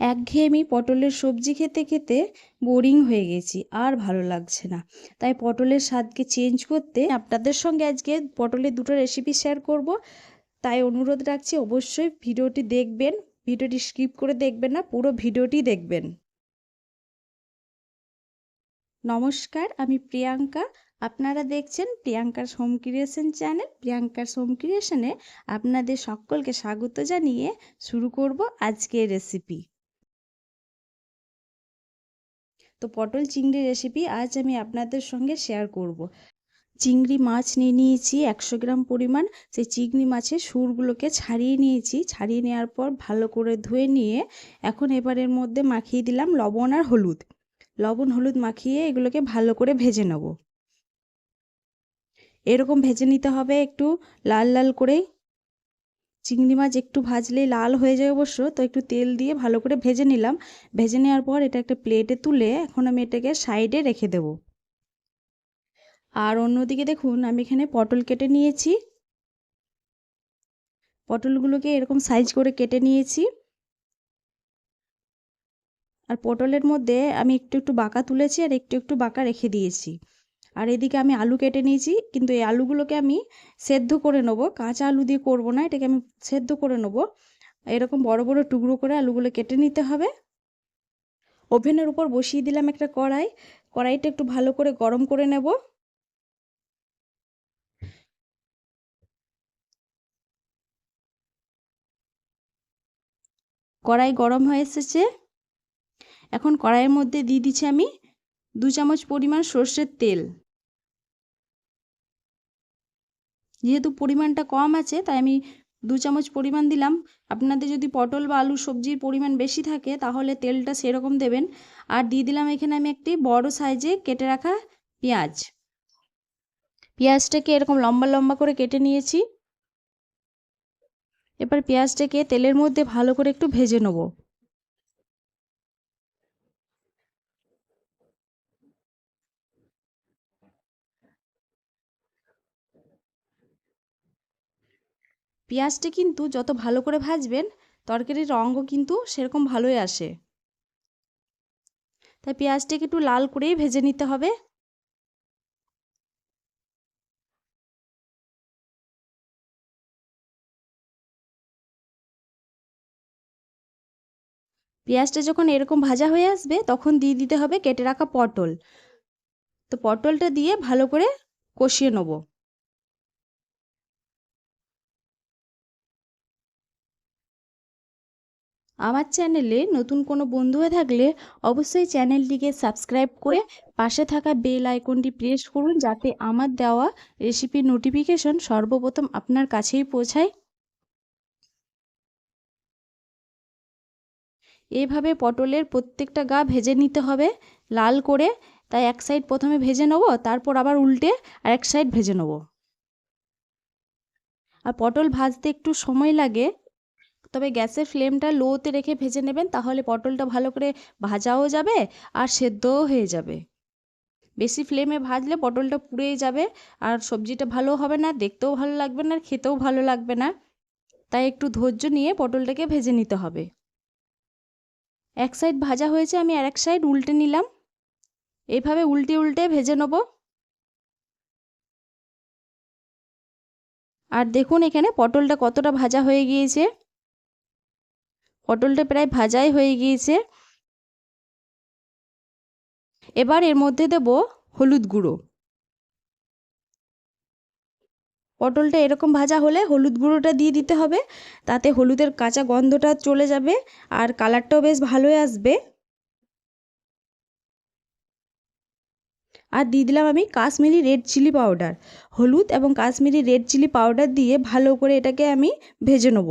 একঘেয়েমি পটলের সবজি খেতে খেতে বোরিং হয়ে গেছি, আর ভালো লাগছে না। তাই পটলের স্বাদকে চেঞ্জ করতে আপনাদের সঙ্গে আজকে পটলের দুটো রেসিপি শেয়ার করব। তাই অনুরোধ রাখছি অবশ্যই ভিডিওটি দেখবেন, ভিডিওটি স্কিপ করে দেখবেন না, পুরো ভিডিওটি দেখবেন। নমস্কার, আমি প্রিয়াঙ্কা। আপনারা দেখছেন প্রিয়াঙ্কার হোম ক্রিয়েশন চ্যানেল প্রিয়াঙ্কার হোম ক্রিয়েশনে আপনাদের সকলকে স্বাগত জানিয়ে শুরু করব আজকের রেসিপি তো পটল চিংড়ি রেসিপি আজ আমি আপনাদের সঙ্গে শেয়ার করব। চিংড়ি মাছ নিয়ে নিয়েছি একশো গ্রাম পরিমাণ। সেই চিংড়ি মাছের সুরগুলোকে ছাড়িয়ে নিয়েছি। ছাড়িয়ে নেওয়ার পর ভালো করে ধুয়ে নিয়ে এখন এবারের মধ্যে মাখিয়ে দিলাম লবণ আর হলুদ। লবণ, হলুদ মাখিয়ে এগুলোকে ভালো করে ভেজে নেব। এরকম ভেজে নিতে হবে একটু লাল লাল করেই চিংড়ি মাছ একটু ভাজলেই লাল হয়ে যায় অবশ্য, তো একটু তেল দিয়ে ভালো করে ভেজে নিলাম। ভেজে নেওয়ার পর এটা একটা প্লেটে তুলে এখন আমি এটাকে সাইডে রেখে দেব। আর অন্যদিকে দেখুন, আমি এখানে পটল কেটে নিয়েছি। পটলগুলোকে এরকম সাইজ করে কেটে নিয়েছি। আর পটলের মধ্যে আমি একটু একটু বাঁকা তুলেছি আর একটু একটু বাঁকা রেখে দিয়েছি। আর এদিকে আমি আলু কেটে নিয়েছি, কিন্তু এই আলুগুলোকে আমি সেদ্ধ করে নেব। কাঁচা আলু দিয়ে করব না, এটাকে আমি সেদ্ধ করে নেব। এরকম বড় বড় টুকরো করে আলুগুলো কেটে নিতে হবে। ওভেনের উপর বসিয়ে দিলাম একটা কড়াই। কড়াইটা একটু ভালো করে গরম করে নেব। কড়াই গরম হয়ে এসেছে। এখন কড়াইয়ের মধ্যে দিয়ে দিচ্ছি আমি দু চামচ পরিমাণ সর্ষের তেল। যেহেতু পরিমাণটা কম আছে, তাই আমি দু চামচ পরিমাণ দিলাম। আপনাদের যদি পটল বা আলু সবজির পরিমাণ বেশি থাকে, তাহলে তেলটা সেরকম দেবেন। আর দিয়ে দিলাম এখানে আমি একটি বড় সাইজে কেটে রাখা পেঁয়াজ। পেঁয়াজটাকে এরকম লম্বা লম্বা করে কেটে নিয়েছি। এবার পেঁয়াজটাকে তেলের মধ্যে ভালো করে একটু ভেজে নেব। পেঁয়াজটা কিন্তু যত ভালো করে ভাজবেন, তরকারির রঙও কিন্তু সেরকম ভালোই আসে। তাই পেঁয়াজটিকে একটু লাল করেই ভেজে নিতে হবে। পেঁয়াজটা যখন এরকম ভাজা হয়ে আসবে, তখন দিয়ে দিতে হবে কেটে রাখা পটল। তো পটলটা দিয়ে ভালো করে কষিয়ে নেব। আমার চ্যানেলে নতুন কোনো বন্ধু হয়ে থাকলে অবশ্যই চ্যানেলটিকে সাবস্ক্রাইব করে পাশে থাকা বেল আইকনটি প্রেস করুন যাতে আমার দেওয়া রেসিপির নোটিফিকেশন সর্বপ্রথম আপনার কাছেই পৌঁছায়। এইভাবে পটলের প্রত্যেকটা গা ভেজে নিতে হবে লাল করে, তাই এক সাইড প্রথমে ভেজে নেব, তারপর আবার উল্টে আর এক সাইড ভেজে নেব। আর পটল ভাজতে একটু সময় লাগে তবে গ্যাসের ফ্লেমটা লোতে রেখে ভেজে নেবেন, তাহলে পটলটা ভালো করে ভাজাও যাবে আর সেদ্ধও হয়ে যাবে। বেশি ফ্লেমে ভাজলে পটলটা পুড়েই যাবে আর সবজিটা ভালো হবে না, দেখতেও ভালো লাগবে না আর খেতেও ভালো লাগবে না। তাই একটু ধৈর্য নিয়ে পটলটাকে ভেজে নিতে হবে। এক সাইড ভাজা হয়েছে, আমি আর এক সাইড উল্টে নিলাম। এইভাবে উল্টে উল্টে ভেজে নেব। আর দেখুন এখানে পটলটা কতটা ভাজা হয়ে গিয়েছে। পটলটা প্রায় ভাজাই হয়ে গিয়েছে। এবার এর মধ্যে দেব হলুদ গুঁড়ো। পটলটা এরকম ভাজা হলে হলুদ গুঁড়োটা দিয়ে দিতে হবে, তাতে হলুদের কাঁচা গন্ধটা চলে যাবে আর কালারটাও বেশ ভালোই আসবে। আর দিয়ে দিলাম আমি কাশ্মীরি রেড চিলি পাউডার। হলুদ এবং কাশ্মীরি রেড চিলি পাউডার দিয়ে ভালো করে এটাকে আমি ভেজে নেব।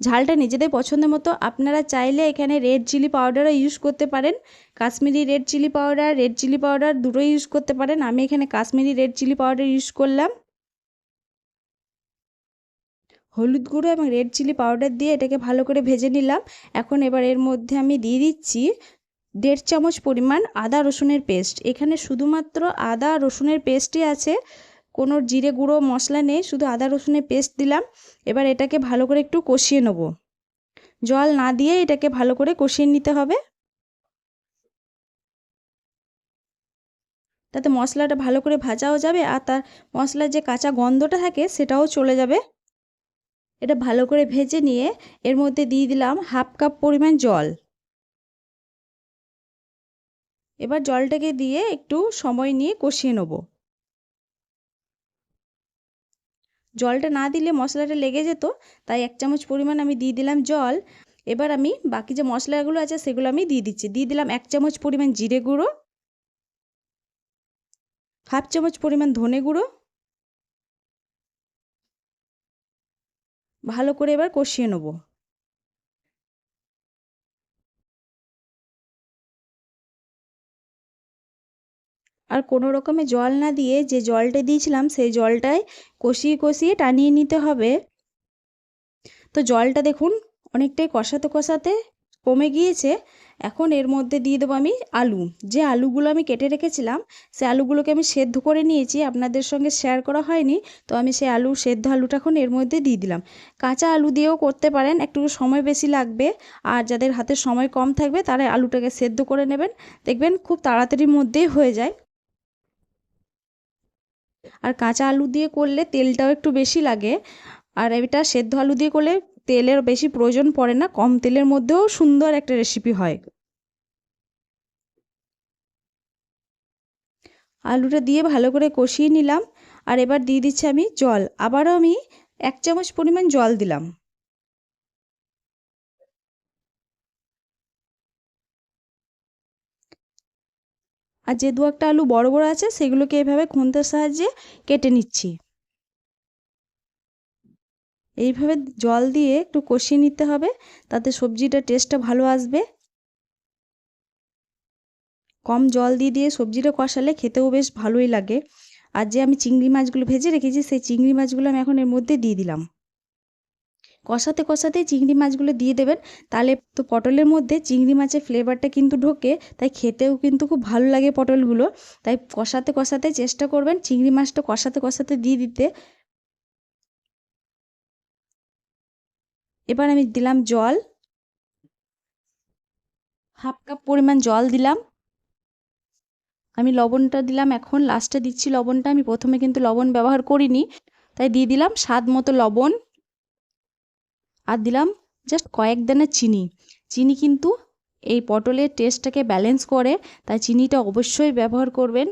ঝালটা নিজেদের পছন্দের মতো। আপনারা চাইলে এখানে রেড চিলি পাউডারও ইউজ করতে পারেন। Kashmiri red chilli powder red chilli powder দুটোই ইউজ করতে পারেন। আমি এখানে Kashmiri red chilli powder use করলাম। হলুদ গুঁড়ো এবং রেড চিলি পাউডার দিয়ে এটাকে ভালো করে ভেজে নিলাম। এখন এবার এর মধ্যে আমি দিয়ে দিচ্ছি দেড় চামচ পরিমাণ আদা রসুনের পেস্ট এখানে শুধুমাত্র আদা রসুনের পেস্টই আছে। কোনো জিরে গুঁড়ো মশলা নেই, শুধু আদা রসুনের পেস্ট দিলাম। এবার এটাকে ভালো করে একটু কষিয়ে নেব। জল না দিয়ে এটাকে ভালো করে কষিয়ে নিতে হবে। তাতে মশলাটা ভালো করে ভাজাও যাবে আর তার মশলার যে কাঁচা গন্ধটা থাকে সেটাও চলে যাবে। এটা ভালো করে ভেজে নিয়ে এর মধ্যে দিয়ে দিলাম হাফ কাপ পরিমাণ জল। এবার জলটাকে দিয়ে একটু সময় নিয়ে কষিয়ে নেব। জলটা না দিলে মশলাটা লেগে যেত, তাই এক চামচ পরিমাণ আমি দিয়ে দিলাম জল। এবার আমি বাকি যে মশলাগুলো আছে সেগুলো আমি দিয়ে দিচ্ছি। দিয়ে দিলাম এক চামচ পরিমাণ জিরে গুঁড়ো, হাফ চামচ পরিমাণ ধনে গুঁড়ো। ভালো করে এবার কষিয়ে নেব। আর কোনো রকমে জল না দিয়ে যে জলটা দিয়েছিলাম, সেই জলটায় কষিয়ে কষিয়ে টানিয়ে নিতে হবে। তো জলটা দেখুন অনেকটাই কষাতে কষাতে কমে গিয়েছে। এখন এর মধ্যে দিয়ে দেবো আমি আলু। যে আলুগুলো আমি কেটে রেখেছিলাম, সে আলুগুলোকে আমি সেদ্ধ করে নিয়েছি। আপনাদের সঙ্গে শেয়ার করা হয়নি, তো আমি সেই আলু, সেদ্ধ আলুটা এখন এর মধ্যে দিয়ে দিলাম। কাঁচা আলু দিয়েও করতে পারেন, একটু সময় বেশি লাগবে। আর যাদের হাতে সময় কম থাকবে, তারা আলুটাকে সেদ্ধ করে নেবেন। দেখবেন খুব তাড়াতাড়ির মধ্যেই হয়ে যায়। আর কাঁচা আলু দিয়ে করলে তেলটাও একটু বেশি লাগে। আর এটা সেদ্ধ আলু দিয়ে করলে তেলের বেশি প্রয়োজন পড়ে না, কম তেলের মধ্যেও সুন্দর একটা রেসিপি হয়। আলুটা দিয়ে ভালো করে কষিয়ে নিলাম। আর এবার দিয়ে দিচ্ছি আমি জল। আবারও আমি এক চামচ পরিমাণ জল দিলাম। আর যে দু একটা আলু বড় বড় আছে, সেগুলোকে এভাবে খুন্তির সাহায্যে কেটে নিচ্ছি। এইভাবে জল দিয়ে একটু কষিয়ে নিতে হবে, তাতে সবজিটার টেস্টটা ভালো আসবে। কম জল দিয়ে দিয়ে সবজিটা কষালে খেতেও বেশ ভালোই লাগে। আর যে আমি চিংড়ি মাছগুলো ভেজে রেখেছি, সেই চিংড়ি মাছগুলো আমি এখন এর মধ্যে দিয়ে দিলাম। কষাতে কষাতে চিংড়ি মাছগুলো দিয়ে দেবেন। তাহলে তো পটলের মধ্যে চিংড়ি মাছের ফ্লেভারটা কিন্তু ঢোকে, তাই খেতেও কিন্তু খুব ভালো লাগে পটলগুলো। তাই কষাতে কষাতে চেষ্টা করবেন চিংড়ি মাছটা কষাতে কষাতে দিয়ে দিতে। এবার আমি দিলাম জল। হাফ কাপ পরিমাণ জল দিলাম। আমি লবণটা দিলাম এখন লাস্টে দিচ্ছি লবণটা। আমি প্রথমে কিন্তু লবণ ব্যবহার করিনি, তাই দিয়ে দিলাম স্বাদ মতো লবণ। আর দিলাম জাস্ট কয়েক দানা চিনি। চিনি কিন্তু এই পটলের টেস্টটাকে ব্যালেন্স করে, তাই চিনিটা অবশ্যই ব্যবহার করবেন।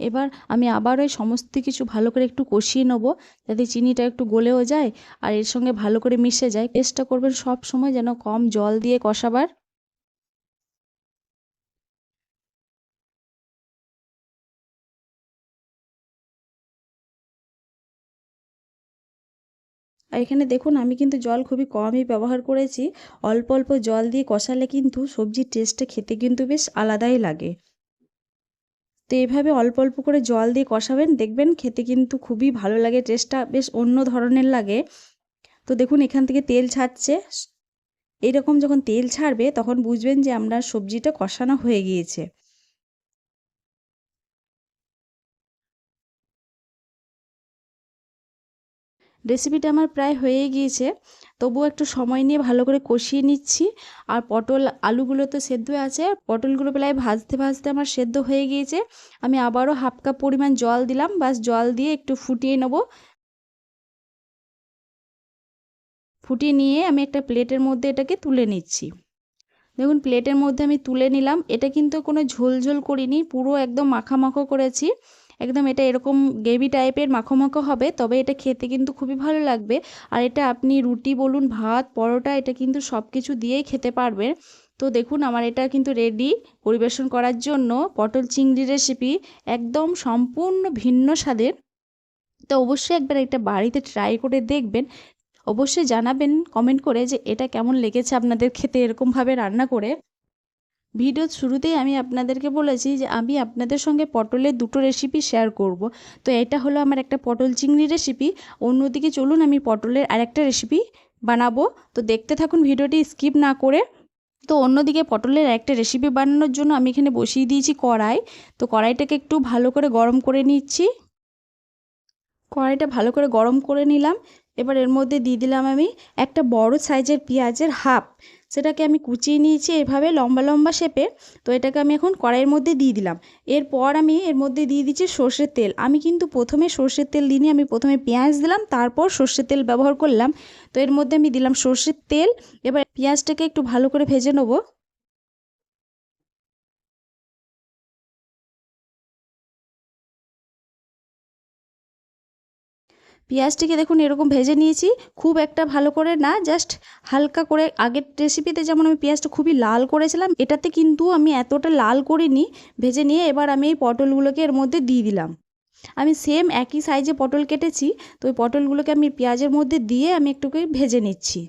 এবার আমি আবার ওই সমস্ত কিছু ভালো করে একটু কষিয়ে নেব, যাতে চিনিটা একটু গলেও যায় আর এর সঙ্গে ভালো করে মিশে যায়। টেস্টটা করবেন সব সময় যেন কম জল দিয়ে কষাবার। আর এখানে দেখুন, আমি কিন্তু জল খুবই কমই ব্যবহার করেছি। অল্প অল্প জল দিয়ে কষালে কিন্তু সবজির টেস্টটা খেতে কিন্তু বেশ আলাদাই লাগে। তো এভাবে অল্প অল্প করে জল দিয়ে কষাবেন, দেখবেন খেতে কিন্তু খুবই ভালো লাগে, টেস্টটা বেশ অন্য ধরনের লাগে। তো দেখুন, এখান থেকে তেল ছাড়ছে। এরকম যখন তেল ছাড়বে, তখন বুঝবেন যে আপনার সবজিটা কষানো হয়ে গিয়েছে। রেসিপিটা আমার প্রায় হয়ে গিয়েছে। তবুও একটু সময় নিয়ে ভালো করে কষিয়ে নিচ্ছি। আর পটল আলুগুলো তো সেদ্ধ আছে। পটলগুলো প্রায় ভাজতে ভাজতে আমার সেদ্ধ হয়ে গিয়েছে। আমি আবারও হাফ কাপ পরিমাণ জল দিলাম। বাস জল দিয়ে একটু ফুটিয়ে নেব। ফুটিয়ে নিয়ে আমি একটা প্লেটের মধ্যে এটাকে তুলে নিচ্ছি। দেখুন, প্লেটের মধ্যে আমি তুলে নিলাম। এটা কিন্তু কোনো ঝোল ঝোল করিনি। পুরো একদম মাখা মাখো করেছি। একদম এটা এরকম গ্রেভি টাইপের মাখো মাখো হবে, তবে এটা খেতে কিন্তু খুবই ভালো লাগবে। আর এটা আপনি রুটি বলুন, ভাত, পরোটা, এটা কিন্তু সব কিছু দিয়েই খেতে পারবেন। তো দেখুন, আমার এটা কিন্তু রেডি পরিবেশন করার জন্য পটল চিংড়ি রেসিপি একদম সম্পূর্ণ ভিন্ন স্বাদের। তো অবশ্যই একবার এটা বাড়িতে ট্রাই করে দেখবেন। অবশ্যই জানাবেন কমেন্ট করে যে এটা কেমন লেগেছে আপনাদের খেতে এরকমভাবে রান্না করে। ভিডিওর শুরুতেই আমি আপনাদেরকে বলেছি যে আমি আপনাদের সঙ্গে পটলের দুটো রেসিপি শেয়ার করব। তো এটা হলো আমার একটা পটল চিংড়ি রেসিপি অন্যদিকে চলুন আমি পটলের আরেকটা রেসিপি বানাবো। তো দেখতে থাকুন ভিডিওটি স্কিপ না করে। তো অন্যদিকে পটলের একটা রেসিপি বানানোর জন্য আমি এখানে বসিয়ে দিয়েছি কড়াই। তো কড়াইটাকে একটু ভালো করে গরম করে নিচ্ছি। কড়াইটা ভালো করে গরম করে নিলাম। এবার এর মধ্যে দিয়ে দিলাম আমি একটা বড় সাইজের পেঁয়াজের হাফ। সেটাকে আমি কুচিয়ে নিয়েছি এভাবে লম্বা লম্বা শেপে। তো এটাকে আমি এখন কড়াইয়ের মধ্যে দিয়ে দিলাম। এরপর আমি এর মধ্যে দিয়ে দিচ্ছি সর্ষের তেল। আমি কিন্তু প্রথমে সর্ষের তেল দিইনি, আমি প্রথমে পেঁয়াজ দিলাম, তারপর সর্ষের তেল ব্যবহার করলাম। তো এর মধ্যে আমি দিলাম সর্ষের তেল। এবার পেঁয়াজটাকে একটু ভালো করে ভেজে নেব। পেঁয়াজটিকে দেখুন এরকম ভেজে নিয়েছি। খুব একটা ভালো করে না জাস্ট হালকা করে আগের রেসিপিতে যেমন আমি পেঁয়াজটা খুবই লাল করেছিলাম, এটাতে কিন্তু আমি এতটা লাল করিনি, ভেজে নিয়ে এবার আমি এই পটলগুলোকে এর মধ্যে দিয়ে দিলাম। আমি সেম একই সাইজে পটল কেটেছি, তো ওই পটলগুলোকে আমি পেঁয়াজের মধ্যে দিয়ে আমি একটুকে ভেজে নিচ্ছি।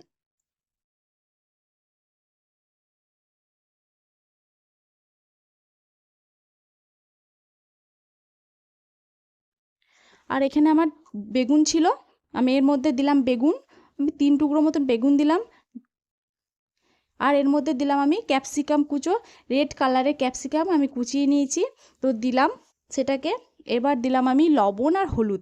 আর এখানে আমার বেগুন ছিল। আমি এর মধ্যে দিলাম বেগুন। আমি তিন টুকরো মতন বেগুন দিলাম। আর এর মধ্যে দিলাম আমি ক্যাপসিকাম কুচো। রেড কালারের ক্যাপসিকাম আমি কুচিয়ে নিয়েছি। তো দিলাম সেটাকে। এবার দিলাম আমি লবণ আর হলুদ।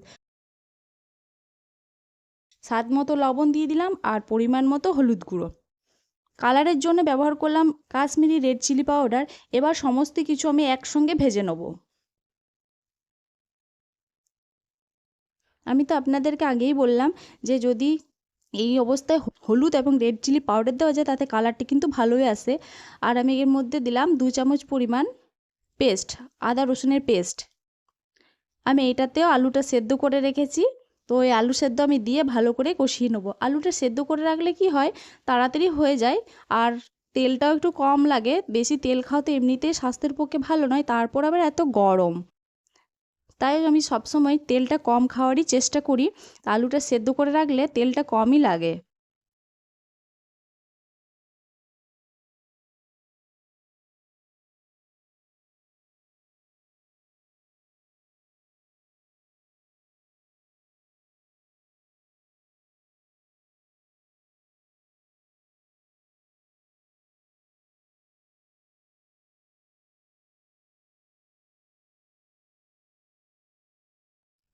স্বাদ মতো লবণ দিয়ে দিলাম আর পরিমাণ মতো হলুদ গুঁড়ো। কালারের জন্য ব্যবহার করলাম কাশ্মীরি রেড চিলি পাউডার। এবার সমস্ত কিছু আমি একসঙ্গে ভেজে নেব। আমি তো আপনাদেরকে আগেই বললাম যে যদি এই অবস্থায় হলুদ এবং রেড চিলি পাউডার দেওয়া যায়, তাতে কালারটি কিন্তু ভালোই আসে। আর আমি এর মধ্যে দিলাম দু চামচ পরিমাণ পেস্ট আদা রসুনের পেস্ট আমি এটাতেও আলুটা সেদ্ধ করে রেখেছি। তো ওই আলু সেদ্ধ আমি দিয়ে ভালো করে কষিয়ে নেব। আলুটা সেদ্ধ করে রাখলে কি হয়? তাড়াতাড়ি হয়ে যায়। আর তেলটাও একটু কম লাগে। বেশি তেল খাওয়া তো এমনিতেই স্বাস্থ্যের পক্ষে ভালো নয়। তারপর আবার এত গরম। তাই আমি সবসময় তেলটা কম খাওয়ারই চেষ্টা করি। আলুটা সেদ্ধ করে রাখলে তেলটা কমই লাগে।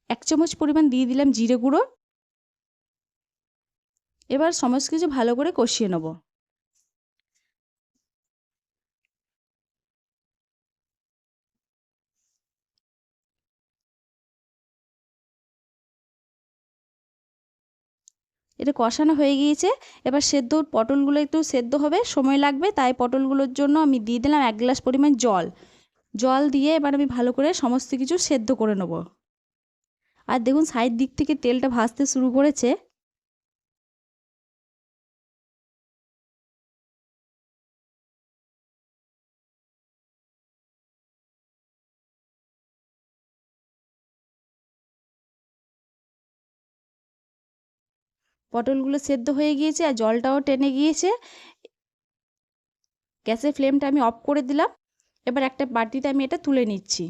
এক চামচ পরিমাণ দিয়ে দিলাম জিরে গুঁড়ো। এবার সমস্ত কিছু ভালো করে কষিয়ে নেব। এটা কষানো হয়ে গিয়েছে। এবার সেদ্ধ পটলগুলো একটু সেদ্ধ হবে, সময় লাগবে, তাই পটলগুলোর জন্য আমি দিয়ে দিলাম এক গ্লাস পরিমাণ জল। জল দিয়ে এবার আমি ভালো করে সমস্ত কিছু সেদ্ধ করে নেব। আর দেখুন সাইড দিক থেকে তেলটা ভাজতে শুরু করেছে। পটলগুলো সেদ্ধ হয়ে গিয়েছে আর জলটাও টেনে গিয়েছে। গ্যাসের ফ্লেমটা আমি অফ করে দিলাম। এবার একটা বাটিতে আমি এটা তুলে নিচ্ছি।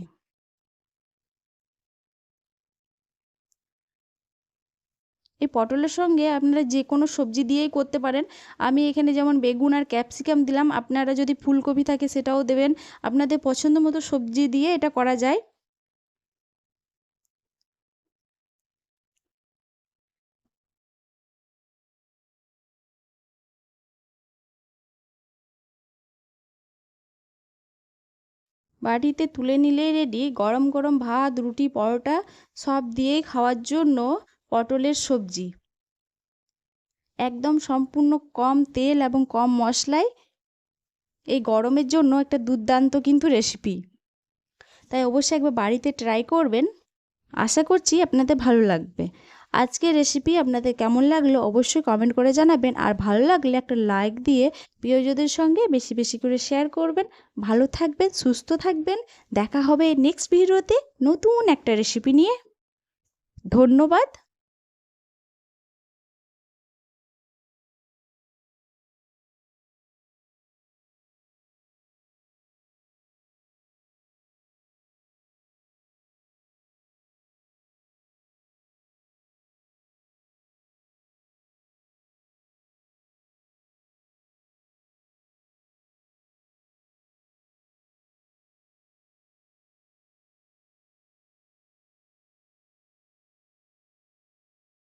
এই পটলের সঙ্গে আপনারা যে কোনো সবজি দিয়েই করতে পারেন। আমি এখানে যেমন বেগুন আর ক্যাপসিকাম দিলাম, আপনারা যদি ফুলকপি থাকে সেটাও দেবেন। আপনাদের পছন্দ মতো সবজি দিয়ে এটা করা যায়। বাড়িতে তুলে নিলেই রেডি। গরম গরম ভাত, রুটি, পরোটা সব দিয়েই খাওয়ার জন্য পটলের সবজি। একদম সম্পূর্ণ কম তেল এবং কম মশলায় এই গরমের জন্য একটা দুর্দান্ত কিন্তু রেসিপি তাই অবশ্যই একবার বাড়িতে ট্রাই করবেন। আশা করছি আপনাদের ভালো লাগবে। আজকের রেসিপি আপনাদের কেমন লাগল অবশ্যই কমেন্ট করে জানাবেন। আর ভালো লাগলে একটা লাইক দিয়ে প্রিয়জদের সঙ্গে বেশি বেশি করে শেয়ার করবেন। ভালো থাকবেন, সুস্থ থাকবেন। দেখা হবে নেক্সট ভিডিওতে নতুন একটা রেসিপি নিয়ে। ধন্যবাদ।